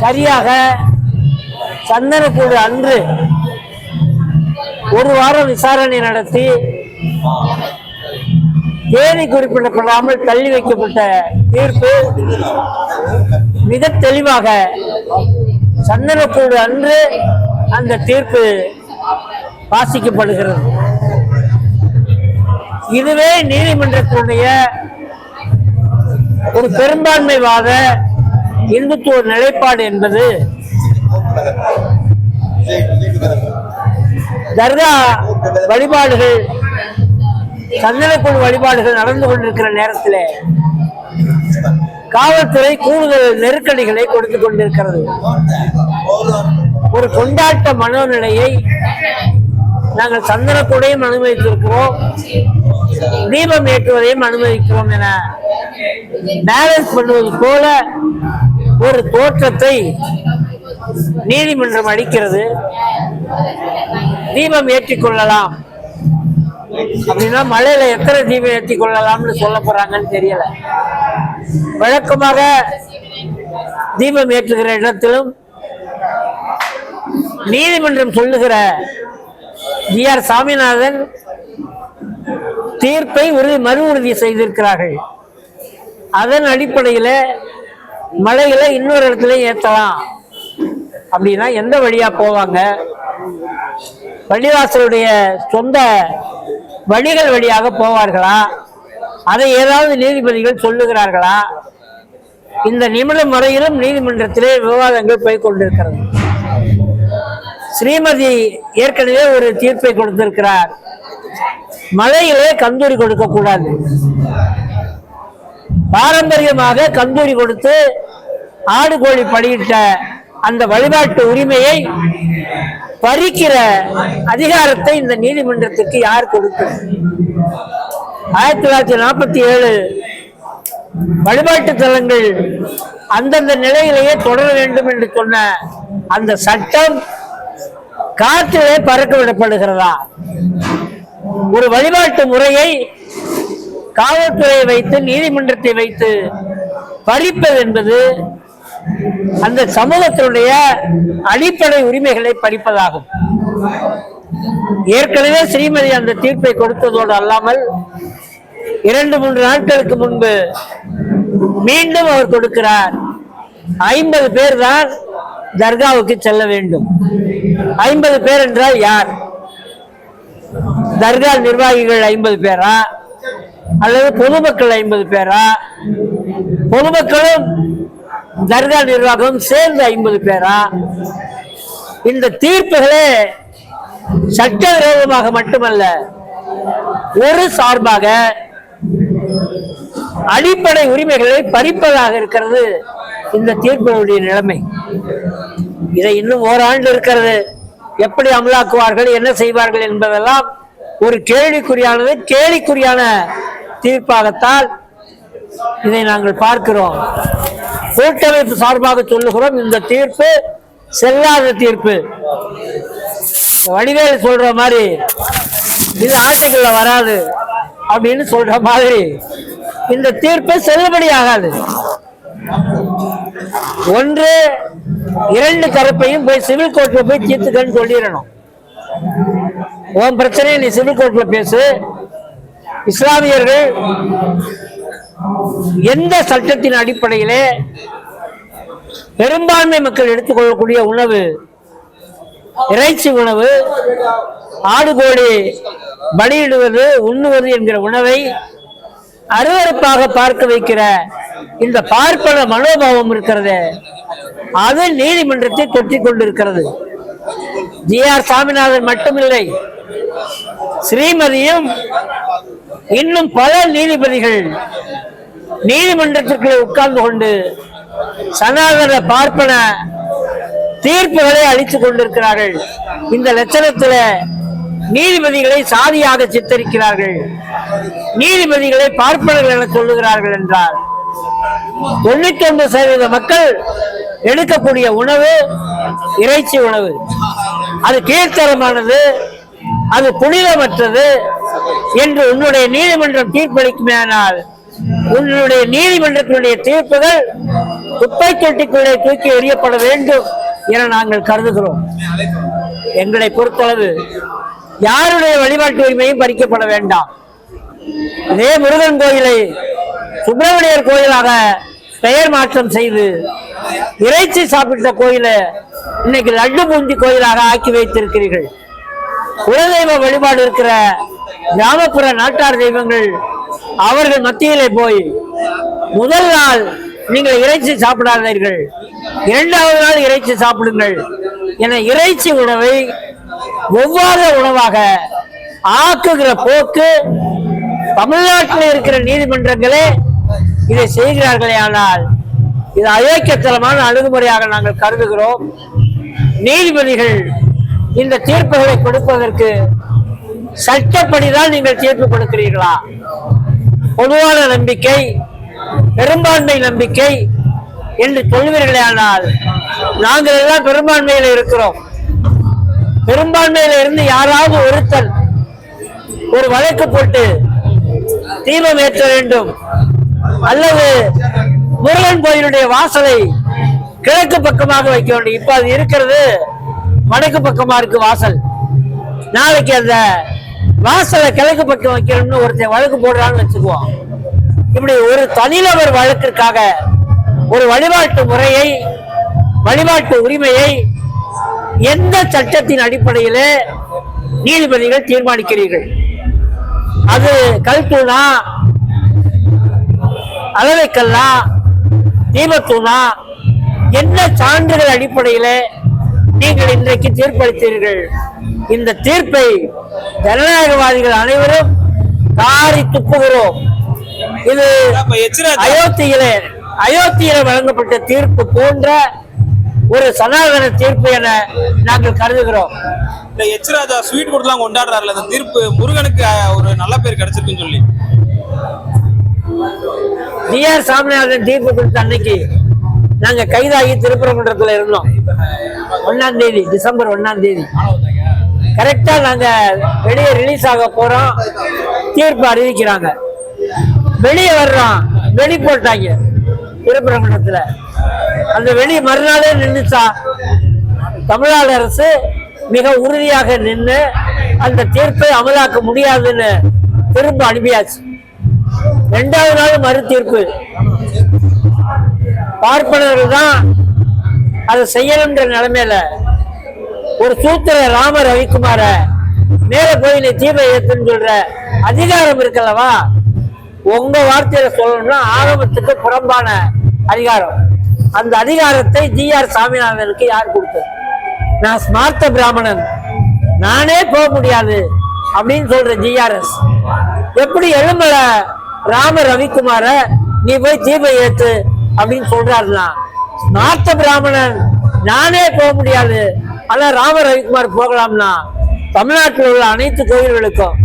சரியாக சந்தனக்கூடு அன்று ஒரு வாரம் விசாரணை நடத்தி தேதி குறிப்பிடப்படாமல் தள்ளி வைக்கப்பட்ட தீர்ப்பு மிக தெளிவாக சந்தனக்கூடு அன்று அந்த தீர்ப்பு வாசிக்கப்படுகிறது. இதுவே நீதிமன்றத்தினுடைய ஒரு பெரும்பான்மைவாத இந்துத்துவ நிலைப்பாடு என்பது தர்கா வழிபாடுகள் சந்தனக்குழு வழிபாடுகள் நடந்து கொண்டிருக்கிற நேரத்தில் காவல்துறை கூடுதல் நெருக்கடிகளை கொடுத்து கொண்டிருக்கிறது. ஒரு கொண்டாட்ட மனோநிலையை நாங்கள் சந்தனக்கூடையும் அனுமதித்திருக்கிறோம் தீபம் ஏற்றுவதையும் அனுமதிக்கிறோம் என பேலன்ஸ் பண்ணுவது போல ஒரு தோற்றத்தை நீதிமன்றம் அளிக்கிறது. தீபம் ஏற்றிக்கொள்ளலாம். அப்படின்னா மழையில எத்தனை தீபம் ஏற்றி கொள்ளலாம்னு சொல்ல போறாங்கன்னு தெரியல. வழக்கமாக தீபம் ஏற்றுகிற இடத்திலும் நீதிமன்றம் சொல்லுகிற ஜி ஆர் சாமிநாதன் தீர்ப்பை உறுதி மறு உறுதி செய்திருக்கிறார்கள். அதன் அடிப்படையில் மலையில இன்னொரு இடத்துல ஏற்றலாம். அப்படின்னா எந்த வழியா போவாங்க? பள்ளிவாசலுடைய சொந்த வழிகள் வழியாக போவார்களா? அதை ஏதாவது நீதிபதிகள் சொல்லுகிறார்களா? இந்த நிமிடம் வரையிலும் நீதிமன்றத்திலே விவாதங்கள் போய் கொண்டிருக்கிறது. ஸ்ரீமதி ஏற்கனவே ஒரு தீர்ப்பை கொடுத்திருக்கிறார். மலையிலே கந்தூரி கொடுக்க கூடாது. பாரம்பரியமாக கந்தூரி கொடுத்து ஆடு கோழி பணியிட்ட அந்த வழிபாட்டு உரிமையை பறிக்கிற அதிகாரத்தை இந்த நீதிமன்றத்திற்கு யார் கொடுத்தது? ஆயிரத்தி தொள்ளாயிரத்தி நாற்பத்தி ஏழு வழிபாட்டு தலங்கள் அந்தந்த நிலையிலேயே தொடர வேண்டும் என்று சொன்ன அந்த சட்டம் காற்றிலே பறக்க விடப்படுகிறதா? ஒரு வழிபாட்டு முறையை காவல்துறையை வைத்து நீதிமன்றத்தை வைத்து பறிப்பது என்பது அந்த சமூகத்தினுடைய அடிப்படை உரிமைகளை பறிப்பதாகும் ஏற்கனவே ஸ்ரீமதி அந்த தீர்ப்பை கொடுத்ததோடு அல்லாமல் இரண்டு மூன்று நாட்களுக்கு முன்பு மீண்டும் அவர் கொடுக்கிறார். ஐம்பது பேர் தான் தர்காவுக்கு செல்ல வேண்டும். ஐம்பது பேர் என்றால் யார்? தர்கா நிர்வாகிகள் ஐம்பது பேரா? அல்லது பொதுமக்கள் ஐம்பது பேரா? பொதுமக்களும் தர்கா நிர்வாகம் சேர்ந்து ஐம்பது பேரா? இந்த தீர்ப்புகளே சட்டவிரோதமாக மட்டுமல்ல ஒரு சார்பாக அடிப்படை உரிமைகளை பறிப்பதாக இருக்கிறது இந்த தீர்ப்புகளுடைய நிலைமை. இதை இன்னும் ஓராண்டு இருக்கிறது. எப்படி அமலாக்குவார்கள் என்ன செய்வார்கள் என்பதெல்லாம் ஒரு கேள்விக்குறியானது கேலிக்குறியான தீர்ப்பாகத்தால் இதை நாங்கள் பார்க்கிறோம். கூட்டமைப்பு சார்பாக சொல்லுகிறோம் இந்த தீர்ப்பு செல்லாத தீர்ப்பு. வடிவேல் சொல்ற மாதிரி இது ஆட்டுக்குள்ள வராது அப்படின்னு சொல்ற மாதிரி இந்த தீர்ப்பு செல்லுபடி ஆகாது. ஒன்று இரண்டு தரப்பையும் போய் சிவில் கோர்ட்ல போய் தீர்த்துக்கன்னு சொல்லிடணும். உன் பிரச்சனையை நீ சிவில் கோர்ட்ல பேசு. இஸ்லாமியர்கள் எந்த சட்டத்தின் அடிப்படையிலே பெரும்பான்மை மக்கள் எடுத்துக்கொள்ளக்கூடிய உணவு இறைச்சி உணவு ஆடு கோழி பலியிடுவது உண்ணுவது என்கிற உணவை அருவருப்பாக பார்க்க வைக்கிற இந்த பார்ப்பன மனோபாவம் இருக்கிறது. அது நீதிமன்றத்தை தொற்றிக் கொண்டிருக்கிறது. ஜி ஆர் சாமிநாதன் மட்டுமில்லை. ஸ்ரீமதியும் இன்னும் பல நீதிபதிகள் நீதிமன்றத்திற்குள்ளே உட்கார்ந்து கொண்டு சனாதன பார்ப்பன தீர்ப்புகளை அளித்துக் கொண்டிருக்கிறார்கள். இந்த லட்சணத்துல நீதிபதிகளை சாதியாக சித்தரிக்கிறார்கள். நீதிபதிகளை பார்ப்பனர்கள் என சொல்லுகிறார்கள் என்றார் தொண்ணூத்தி ஒன்பது சதவீத மக்கள் எடுக்கக்கூடிய உணவு இறைச்சி உணவு. அது கீழ்த்தரமானது அது புனிதமற்றது என்று உன்னுடைய நீதிமன்றம் தீர்ப்பளிக்குமேனால் உன்னுடைய நீதிமன்றத்தினுடைய தீர்ப்புகள் குப்பை தொட்டிக்குள்ளே தூக்கி எறியப்பட வேண்டும் என நாங்கள் கருதுகிறோம். எங்களை பொறுத்தளவு யாருடைய வழிபாட்டு உரிமையும் பறிக்கப்பட வேண்டாம். இதே முருகன் கோயிலை சுப்பிரமணியர் கோயிலாக பெயர் மாற்றம் செய்து இறைச்சி சாப்பிட்ட கோயிலை இன்னைக்கு லட்டு பூந்தி கோயிலாக ஆக்கி வைத்திருக்கிறீர்கள். குலதெய்வ வழிபாடு இருக்கிற கிராமப்புற நாட்டார் தெய்வங்கள் அவர்கள் மத்தியிலே போய் முதல் நாள் நீங்கள் இறைச்சி சாப்பிடாதீர்கள். இரண்டாவது நாள் இறைச்சி சாப்பிடுங்கள் என இறைச்சி உணவை ஒவ்வாத உணவாக ஆக்குகிற போக்கு தமிழ்நாட்டில் இருக்கிற நீதிமன்றங்களே இதை செய்கிறார்களே ஆனால் இது அயோக்கியத்தனமான அணுகுமுறையாக நாங்கள் கருதுகிறோம். நீதிபதிகள் இந்த தீர்ப்புகளை கொடுப்பதற்கு சட்டப்படிதான் நீங்கள் தீர்ப்பு கொடுக்கிறீர்களா? பொதுவான நம்பிக்கை பெரும்பான்மை நம்பிக்கை என்று சொல்வீர்களே ஆனால் நாங்கள் எல்லாம் பெரும்பான்மையில இருக்கிறோம். பெரும்பான்மையில இருந்து யாராவது ஒருத்தர் ஒரு வழக்கு போட்டு தீபம் ஏற்ற வேண்டும் அல்லது முருகன் கோயிலுடைய வாசலை கிழக்கு பக்கமாக வைக்க வேண்டும். இப்ப அது இருக்கிறது வடக்கு பக்கமா இருக்கு வாசல். நாளைக்கு அந்த வாசலை கிழக்கு பக்கம் வைக்கணும்னு ஒருத்தன் வழக்கு போடுறான்னு வச்சுக்குவோம். இப்படி ஒரு தனிநபர் வழக்கிற்காக ஒரு வழிபாட்டு முறையை வழிபாட்டு உரிமையை எந்த சட்டத்தின் அடிப்படையில் நீதிபதிகள் தீர்மானிக்கிறீர்கள்? அது கல்தூணா அளவைக்கல்லா தீபத்தூணா என்ன சான்றுகள் அடிப்படையில் நீங்கள் இன்றைக்கு தீர்ப்பளித்தீர்கள்? இந்த தீர்ப்பை ஜனநாயகவாதிகள் அனைவரும் காரி துப்புகிறோம். இது அயோத்தியிலே அயோத்தியில வழங்கப்பட்ட தீர்ப்பு போன்ற ஒரு சனாதன தீர்ப்பு என நாங்கள் கருதுகிறோம். இந்த எச்ராஜா ஸ்வீட் கொடுத்துலாம் கொண்டாடுறாருல அந்த தீர்ப்பு முருகனுக்கு ஒரு நல்ல பேர் கிடைச்சிருக்குன்னு சொல்லி. டி ஆர் சாமிநாதன் தீர்ப்பு கொடுத்த அன்னைக்கு நாங்க கைதாகி திருப்பரங்குன்றத்துல இருந்தோம். ஒன்னாம் தேதி டிசம்பர் ஒன்னாம் தேதி. கரெக்டாக நாங்கள் வெளியே ரிலீஸ் ஆக போகிறோம் தீர்ப்பு அறிவிக்கிறாங்க. வெளியே வர்றோம். வெளி போட்டாங்க. திருப்பரங்குன்றத்துல அந்த வெளி மறுநாளே நின்றுச்சா தமிழ்நாடு அரசு மிக உறுதியாக நின்று அந்த தீர்ப்பை அமலாக்க முடியாதுன்னு திரும்ப அனுப்பியாச்சு. ரெண்டாவது நாள் மறு தீர்ப்பு. பார்ப்பனர்கள் தான் அதை செய்யணுன்ற நிலைமையில ஒரு சூத்திர ராம ரவிக்குமார மேல போய் நீ தீப ஏத்துன்னு சொல்ற. அதிகாரம் இருக்கல்லவா? உங்க வார்த்தையில சொல்லணும்னா ஆரம்பத்துக்கு புறம்பான அதிகாரம். அந்த அதிகாரத்தை ஜி ஆர் சாமிநாதனுக்கு யார் கொடுத்தது? நான் ஸ்மார்த்த பிராமணன். நானே போக முடியாது அப்படின்னு சொல்ற ஜிஆர்எஸ் எப்படி எலும்பல ராம ரவிக்குமார நீ போய் தீப ஏத்து அப்படின்னு சொல்றாருன்னா ஸ்மார்த்த பிராமணன் நானே போக முடியாது ஆனா ராம ரவிக்குமார் போகலாம்னா தமிழ்நாட்டில் உள்ள அனைத்து கோயில்களுக்கும்.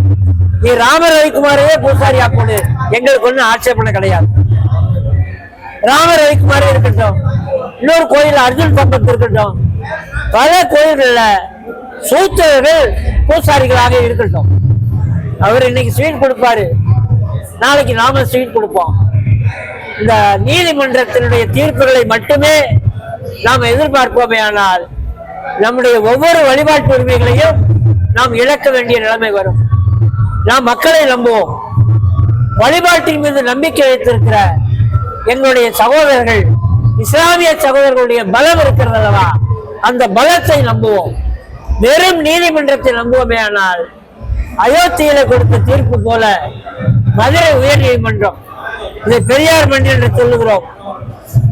நீ ராம ரவிக்குமாரையே பூசாரியா போடு எங்களுக்கு ஒன்றும் ஆட்சேபனை கிடையாது. ராம ரவிக்குமாரே இருக்கட்டும். இன்னொரு கோயில் அர்ஜுன் சம்பத் இருக்கட்டும். பல கோயில்கள்ல சூத்திரர்கள் பூசாரிகளாக இருக்கட்டும். அவர் இன்னைக்கு ஸ்வீட் கொடுப்பாரு. நாளைக்கு நாம ஸ்வீட் கொடுப்போம். இந்த நீதிமன்றத்தினுடைய தீர்ப்புகளை மட்டுமே நாம் எதிர்பார்ப்போமே ஆனால் நம்முடைய ஒவ்வொரு வழிபாட்டு உரிமைகளையும் நாம் இழக்க வேண்டிய நிலைமை வரும். நாம் மக்களை நம்புவோம். வழிபாட்டின் மீது நம்பிக்கை வைத்திருக்கிற எங்களுடைய சகோதரர்கள் இஸ்லாமிய சகோதரர்களுடைய பலம் இருக்கிறது அல்லவா? அந்த பலத்தை நம்புவோம். வெறும் நீதிமன்றத்தை நம்புவோமே ஆனால் அயோத்தியில கொடுத்த தீர்ப்பு போல மதுரை உயர் நீதிமன்றம் இதை பெரியார் மன்றம் என்று சொல்லுகிறோம்.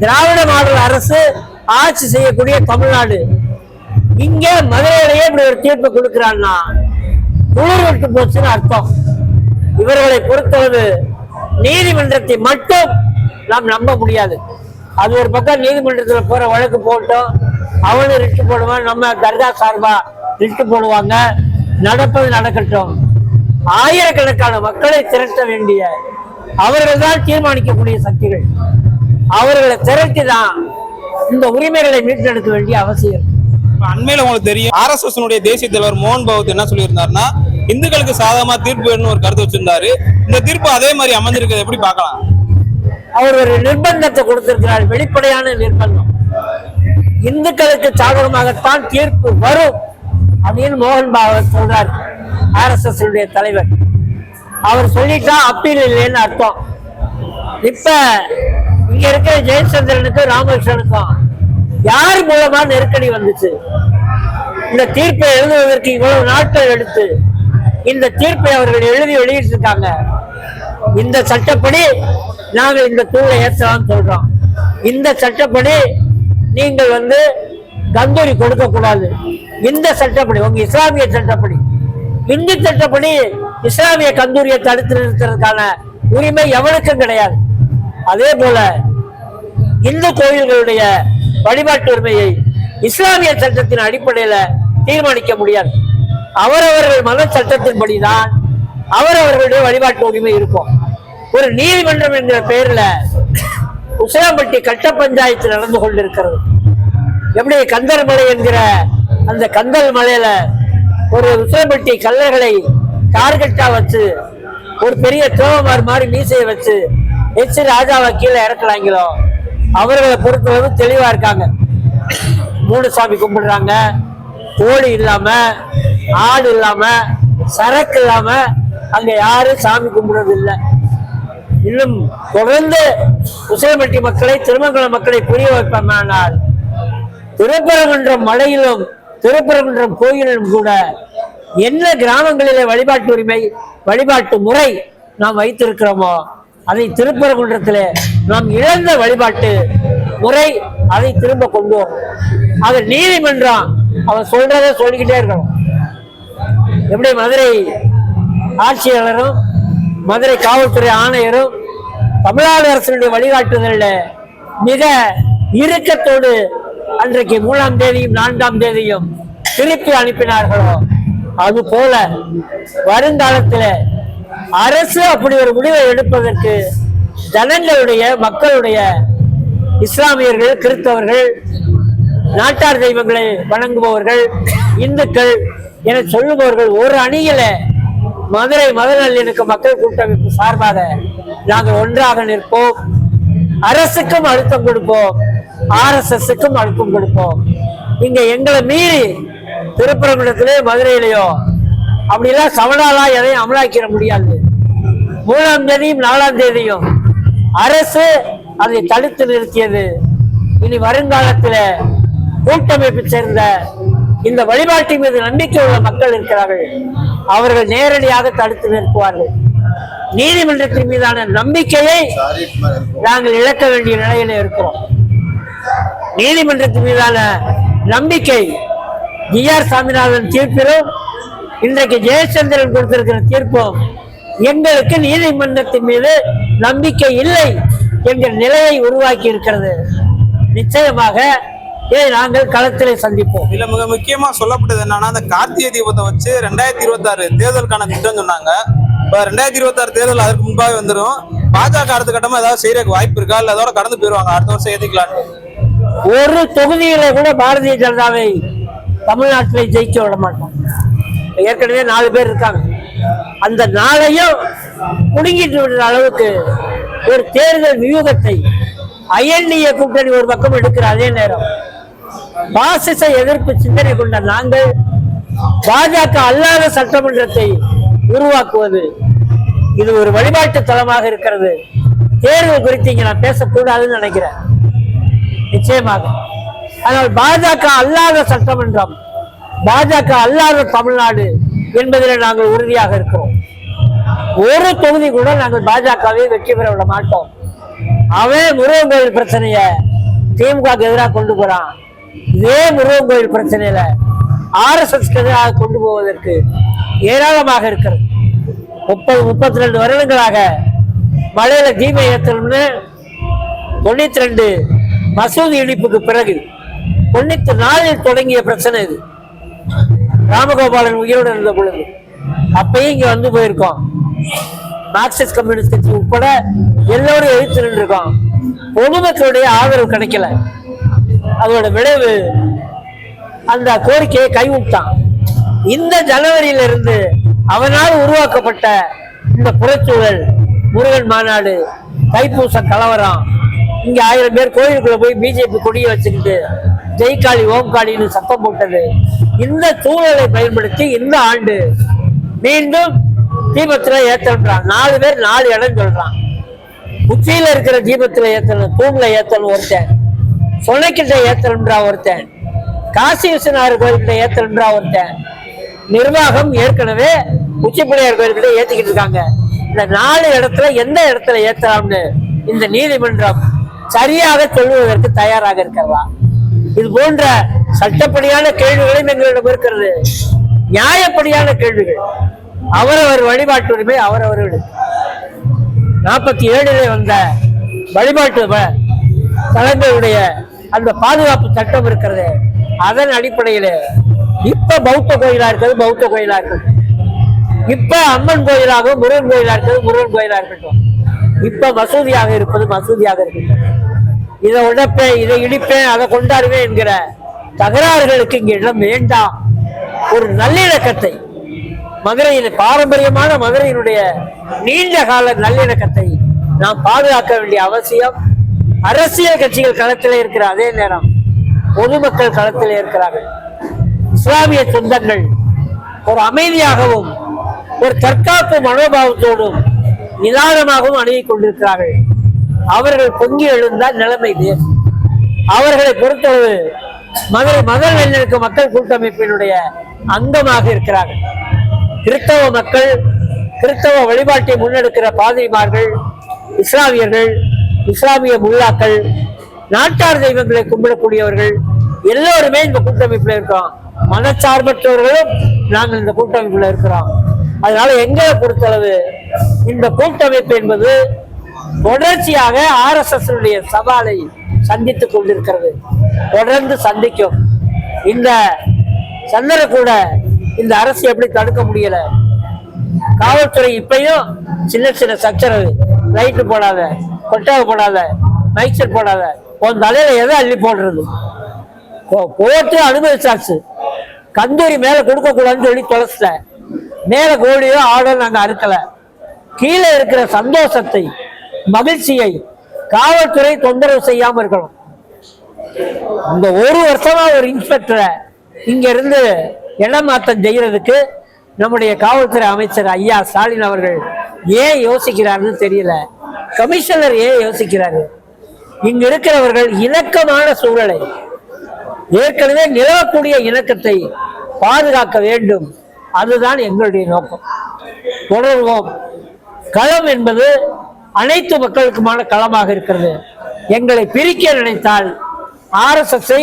திராவிட மாடல் அரசு ஆட்சி செய்யக்கூடிய தமிழ்நாடு இங்க மதுரையிலேயே இப்படி ஒரு தீர்ப்பு கொடுக்கிறான்னா? குளிர் விட்டு போச்சுன்னு அர்த்தம். இவர்களை பொறுத்தளவு நீதிமன்றத்தை மட்டும் நாம் நம்ப முடியாது. அது ஒரு பக்கம் நீதிமன்றத்தில் போற வழக்கு போட்டோம் அவனு ரிட்டு போடுவான் நம்ம தர்கா சார்பா ரிட்டு போடுவாங்க நடப்பது நடக்கட்டும். ஆயிரக்கணக்கான மக்களை திரட்ட வேண்டிய அவர்கள் தான் தீர்மானிக்கக்கூடிய சக்திகள். அவர்களை திரட்டி தான் இந்த உரிமைகளை மீட்டெடுக்க வேண்டிய அவசியம். அண்மையில உங்களுக்கு தெரியும் ஆர்எஸ்எஸ் தேசிய தலைவர் மோகன் பகவத் என்ன சொல்லியிருந்தாருன்னா இந்துக்களுக்கு சாதகமா தீர்ப்பு வேணும்னு ஒரு கருத்து வச்சிருந்தாரு. இந்த தீர்ப்பு அதே மாதிரி அமைஞ்சிருக்கிறது எப்படி பார்க்கலாம்? அவர் ஒரு நிர்பந்தத்தை கொடுத்திருக்கிறார் வெளிப்படையான நிர்பந்தம். இந்துக்களுக்கு சாதகமாகத்தான் தீர்ப்பு வரும் அப்படின்னு மோகன் பாகவத் சொல்றார் ஆர்எஸ்எஸ் தலைவர். அவர் சொல்லிட்டா அப்பீல் இல்லைன்னு அர்த்தம். இப்ப இங்க இருக்கிற ஜெயச்சந்திரனுக்கும் ராமகிருஷ்ணனுக்கும் யார் மூலமா நெருக்கடி வந்துச்சு? இந்த தீர்ப்பை எழுதுவதற்கு இவ்வளவு நாட்கள் எடுத்து இந்த தீர்ப்பை அவர்கள் எழுதி வெளியிட்டிருக்காங்க. இந்த சட்டப்படி நாங்கள் இந்த தூளை ஏற்றலாம் சொல்றோம். இந்த சட்டப்படி நீங்கள் வந்து கந்தூரி கொடுக்க கூடாது இந்த சட்டப்படி உங்க இஸ்லாமிய சட்டப்படி இந்து சட்டப்படி இஸ்லாமிய கந்தூரியை தடுத்து நிறுத்துறதுக்கான உரிமை எவனுக்கும் கிடையாது. அதே போல இந்து கோயில்களுடைய வழிபாட்டு உரிமையை இஸ்லாமிய சட்டத்தின் அடிப்படையில தீர்மானிக்க முடியாது. அவரவர்கள் மத சட்டத்தின்படிதான் அவரவர்களுடைய வழிபாட்டு உரிமை இருக்கும். ஒரு நீதிமன்றம் என்கிற பெயர்ல உசிலாம்பட்டி கட்ட பஞ்சாயத்து நடந்து கொண்டிருக்கிறது. எப்படி கந்தர் மலை என்கிற அந்த கந்தல் மலையில ஒரு உசிலம்பட்டி கல்லர்களை டார்கெட்டா வச்சு ஒரு பெரிய தோவமார் மாதிரி மீசையை வச்சு எச் ராஜாவை கீழே இறக்குறாங்களோ அவர்களை பொறுத்தவரை தெளிவா இருக்காங்க. மூணு சாமி கும்பிடுறாங்க. கோழி இல்லாம ஆடு இல்லாம சரக்கு இல்லாம அங்க யாரும் சாமி கும்பிடுறது இல்லை இன்னும் தொடர்ந்து உசிலம்பட்டி மக்களை திருமங்கலம் மக்களை புரிய வைப்பமானால் திருப்பரங்குன்றம் மலையிலும் திருப்பரங்குன்றம் கோயிலிலும் கூட என்ன கிராமங்களிலே வழிபாட்டு உரிமை வழிபாட்டு முறை நாம் வைத்திருக்கிறோமோ அதை திருப்பரங்குன்றத்தில் நாம் இழந்த வழிபாட்டு முறை அதை திரும்ப கொண்டு வரும் அது நீதிமன்றம் அவன் சொல்றத சொல்லிக்கிட்டே இருக்கணும். எப்படி மதுரை ஆட்சியாளரும் மதுரை காவல்துறை ஆணையரும் தமிழ்நாடு அரசினுடைய வழிகாட்டுதலில் மிக இறுக்கத்தோடு அன்றைக்கு மூணாம் தேதியும் நான்காம் தேதியும் திருப்பி அனுப்பினார்களோ? அது போல வருங்காலத்தில் அரசு அப்படி ஒரு முடிவை எடுப்பதற்கு ஜனங்களுடைய மக்களுடைய இஸ்லாமியர்கள் கிறிஸ்தவர்கள் நாட்டார் தெய்வங்களை வணங்குபவர்கள் இந்துக்கள் என சொல்லுபவர்கள் ஒரு அணியில மதுரை மத மக்கள் கூட்டமைப்பு சார்பாக நாங்கள் ஒன்றாக நிற்போம். அரசுக்கும் அழுத்தம் கொடுப்போம். ஆர்எஸ்எஸ்க்கும் அழுத்தம் கொடுப்போம். இங்க எங்களை மீறி திருப்பரங்குடத்திலே மதுரையிலேயோ அப்படிலாம் சவடாலா எதையும் அமலாக்கிட முடியாது. மூணாம் தேதியும் நாலாம் தேதியும் அரசு அதை தடுத்து நிறுத்தியது. இனி வருங்காலத்துல கூட்டமைப்பை சேர்ந்த இந்த வழிபாட்டின் மீது நம்பிக்கை உள்ள மக்கள் இருக்கிறார்கள். அவர்கள் நேரடியாக தடுத்து நிறுத்துவார்கள். நீதிமன்றத்தின் மீதான நம்பிக்கையை நாங்கள் இழக்க வேண்டிய நிலையில இருக்கிறோம். நீதிமன்றத்தின் மீதான நம்பிக்கை ஜி ஆர் சாமிநாதன் தீர்ப்பிலும் இன்றைக்கு ஜெயச்சந்திரன் கொடுத்திருக்கிற தீர்ப்பும் எங்களுக்கு நீதிமன்றத்தின் மீது நம்பிக்கை இல்லை என்கிற நிலையை உருவாக்கி இருக்கிறது. நிச்சயமாக இதை நாங்கள் களத்திலே சந்திப்போம். இதுல மிக முக்கியமா சொல்லப்பட்டது என்னன்னா அந்த கார்த்திகை தீபத்தை வச்சு ரெண்டாயிரத்தி இருபத்தாறு தேர்தலுக்கான திட்டம் சொன்னாங்க. இப்ப ரெண்டாயிரத்தி இருபத்தாறு தேர்தல் அதற்கு முன்பாக வந்துடும் பாஜக அடுத்த கட்டமா ஏதாவது செய்யறதுக்கு வாய்ப்பு இருக்கா? இல்ல அதோட கடந்து போயிருவாங்க. அடுத்த வருஷம் ஏத்திக்கலான்னு ஒரு தொகுதியில கூட பாரதிய ஜனதாவை தமிழ்நாட்டில் ஜெயிக்க விட மாட்டோம். ஏற்கனவே நாலு பேர் இருக்காங்க. அந்த நாளையும் குடுங்கிட்டு விடுற அளவுக்கு ஒரு தேர்தல் வியூகத்தை ஐஎன்டிஏ கூட்டணி ஒரு பக்கம் எடுக்கிற அதே நேரம் பாசிச எதிர்ப்பு சிந்தனை கொண்ட நாங்கள் பாஜக அல்லாத சட்டமன்றத்தை உருவாக்குவது இது ஒரு வழிபாட்டு தலமாக இருக்கிறது. தேர்தல் குறித்து இங்க நான் பேசக்கூடாதுன்னு நினைக்கிறேன். நிச்சயமாக. ஆனால் பாஜக அல்லாத சட்டமன்றம் பாஜக அல்லாத தமிழ்நாடு என்பதில் நாங்கள் உறுதியாக இருக்கிறோம். ஒரு தொகுதி கூட நாங்கள் பாஜகவை வெற்றி பெற விட மாட்டோம். அவன் முருகன் கோயில் பிரச்சனைய திமுக எதிராக கொண்டு போறான். இதே முருகன் கோயில் பிரச்சனையில ஆர்எஸ்எஸ் எதிராக கொண்டு போவதற்கு ஏராளமாக இருக்கிறது. முப்பது முப்பத்தி ரெண்டு வருடங்களாக மலையில தீமை ஏற்றணும்னு தொண்ணூத்தி ரெண்டு மசூதி இடிப்புக்கு பிறகு தொண்ணூத்தி நாலில் தொடங்கிய பிரச்சனை இது. ராமகோபாலன் உயிரோடு இருந்த பொழுது அப்பயும் இங்க வந்து போயிருக்கோம். மார்க்சிஸ்ட் கம்யூனிஸ்ட் கட்சி உட்பட எல்லோரும் எழுத்து நின்றுருக்கோம். பொதுமக்களுடைய ஆதரவு கிடைக்கல. அதோட விளைவு அந்த கோரிக்கையை கைவிட்டான். இந்த ஜனவரியில இருந்து அவனால் உருவாக்கப்பட்ட இந்த புறச்சூழல் முருகன் மாநாடு தைப்பூச கலவரம் இங்க ஆயிரம் பேர் கோயிலுக்குள்ளே போய் பிஜேபி கொடியை வச்சுக்கிட்டு ஜெய்காளி ஓம்காளின்னு சத்தம் போட்டது. இந்த சூழலை பயன்படுத்தி இந்த ஆண்டு மீண்டும் தீபத்துல ஏத்தன்றான் நாலு பேர் நாலு இடம் சொல்றான் உச்சியில இருக்கிற தீபத்துல ஏத்தணும் தூண்ல ஏத்தணும் ஒருத்தன். சொன்னைக்கிட்ட ஏத்தணுன்றா ஒருத்தன். காசி விஸ்வநாதர் கோயில்கிட்ட ஏத்தணுன்றா ஒருத்தன். நிர்வாகம் ஏற்கனவே உச்சி பிள்ளையார் கோயில்கிட்ட ஏத்திக்கிட்டு இருக்காங்க. இந்த நாலு இடத்துல எந்த இடத்துல ஏத்தலாம்னு இந்த நீதிமன்றம் சரியாக சொல்லுவதற்கு தயாராக இருக்கிறதா? இது போன்ற சட்டப்படியான கேள்விகளும் எங்களிடம் இருக்கிறது. நியாயப்படியான கேள்விகள். அவரவர் வழிபாட்டு உரிமை அவரவர்களுக்கு. நாற்பத்தி ஏழுல வந்த வழிபாட்டு தலைமையுடைய தலங்களுடைய அந்த பாதுகாப்பு சட்டம் இருக்கிறது. அதன் அடிப்படையில் இப்ப பௌத்த கோயிலா இருக்கிறது பௌத்த கோயிலா இருக்கட்டும். இப்ப அம்மன் கோயிலாகவும் முருகன் கோயிலா இருக்கிறது முருகன் கோயிலா இருக்கட்டும். இப்ப மசூதியாக இருப்பது மசூதியாக இருக்கட்டும். இதை உடைப்பேன் இதை இடிப்பேன் அதை கொண்டாடுவேன் என்கிற தகராறுகளுக்கு இங்கே இடம் வேண்டாம். ஒரு நல்லிணக்கத்தை. மதுரையின் பாரம்பரியமான மதுரையினுடைய நீண்ட கால நல்லிணக்கத்தை நாம் பாதுகாக்க வேண்டிய அவசியம். அரசியல் கட்சிகள் களத்தில் இருக்கிற அதே நேரம் பொதுமக்கள் களத்தில் இருக்கிறார்கள். இஸ்லாமிய சொந்தங்கள் ஒரு அமைதியாகவும் ஒரு தற்காப்பு மனோபாவத்தோடும் நிதானமாகவும் அணுகிக் கொண்டிருக்கிறார்கள். அவர்கள் பொங்கி எழுந்தால் நிலைமை வேறு. அவர்களை பொறுத்தளவு மதுரை மதுரை நல்லிணக்க மக்கள் கூட்டமைப்பினுடைய அங்கமாக இருக்கிறார்கள். கிறிஸ்தவ மக்கள் கிறிஸ்தவ வழிபாட்டை முன்னெடுக்கிற பாதிரிமார்கள் இஸ்லாமியர்கள் இஸ்லாமிய முல்லாக்கள் நாட்டார் தெய்வங்களை கும்பிடக்கூடியவர்கள் எல்லோருமே இந்த கூட்டமைப்புல இருக்கிறோம் மனச்சார்பற்றவர்களும் நாங்கள் இந்த கூட்டமைப்புல இருக்கிறோம். அதனால எங்களை பொறுத்தளவு இந்த கூட்டமைப்பு என்பது தொடர்ச்சியாக ஆர்எஸ்எஸ் சவாலை சந்தித்துக் கொண்டிருக்கிறது. தொடர்ந்து சந்திக்கும். இந்த சந்தன கூட இந்த அரசு எப்படி தடுக்க முடியல? காவல்துறை இப்பயும் சின்ன சின்ன சச்சரவு. லைட்டு போடாத கொட்டாவை போடாத மைக்சர் போடாத. உன் தலையில எதை அள்ளி போடுறது? போட்டு அனுமதிச்சாச்சு. கந்தூரி மேல கொடுக்க கூடாதுன்னு சொல்லி தொலைச்சிட்ட. மேல கோழியோ ஆடோ நாங்க அறுக்கல. கீழே இருக்கிற சந்தோஷத்தை மகிழ்ச்சியை காவல்துறை தொந்தரவு செய்யாம இருக்கணும். இந்த ஒரு வருஷமா ஒரு இன்ஸ்பெக்டரை இங்க இருந்து இடமாற்றம் செய்யறதுக்கு நம்முடைய காவல்துறை அமைச்சர் ஐயா ஸ்டாலின் அவர்கள் ஏன் யோசிக்கிறாருன்னு தெரியல. கமிஷனர் ஏன் யோசிக்கிறாரு? இங்க இருக்கிறவர்கள் இணக்கமான சூழலை ஏற்கனவே நிலவக்கூடிய இணக்கத்தை பாதுகாக்க வேண்டும். அதுதான் எங்களுடைய நோக்கம். தொடர்வோம். களம் என்பது அனைத்து மக்களுக்குமான களமாக இருக்கிறது. எங்களை பிரிக்க நினைத்தால் ஆர்எஸ்எஸ்ஐ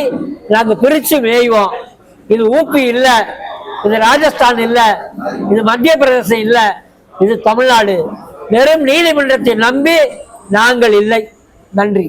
நாங்க பிரிச்சு மேய்வோம். இது ஊபி இல்ல இது ராஜஸ்தான் இல்ல இது மத்திய பிரதேசம் இல்ல இது தமிழ்நாடு. வெறும் நீதிமன்றத்தை நம்பி நாங்கள் இல்லை. நன்றி.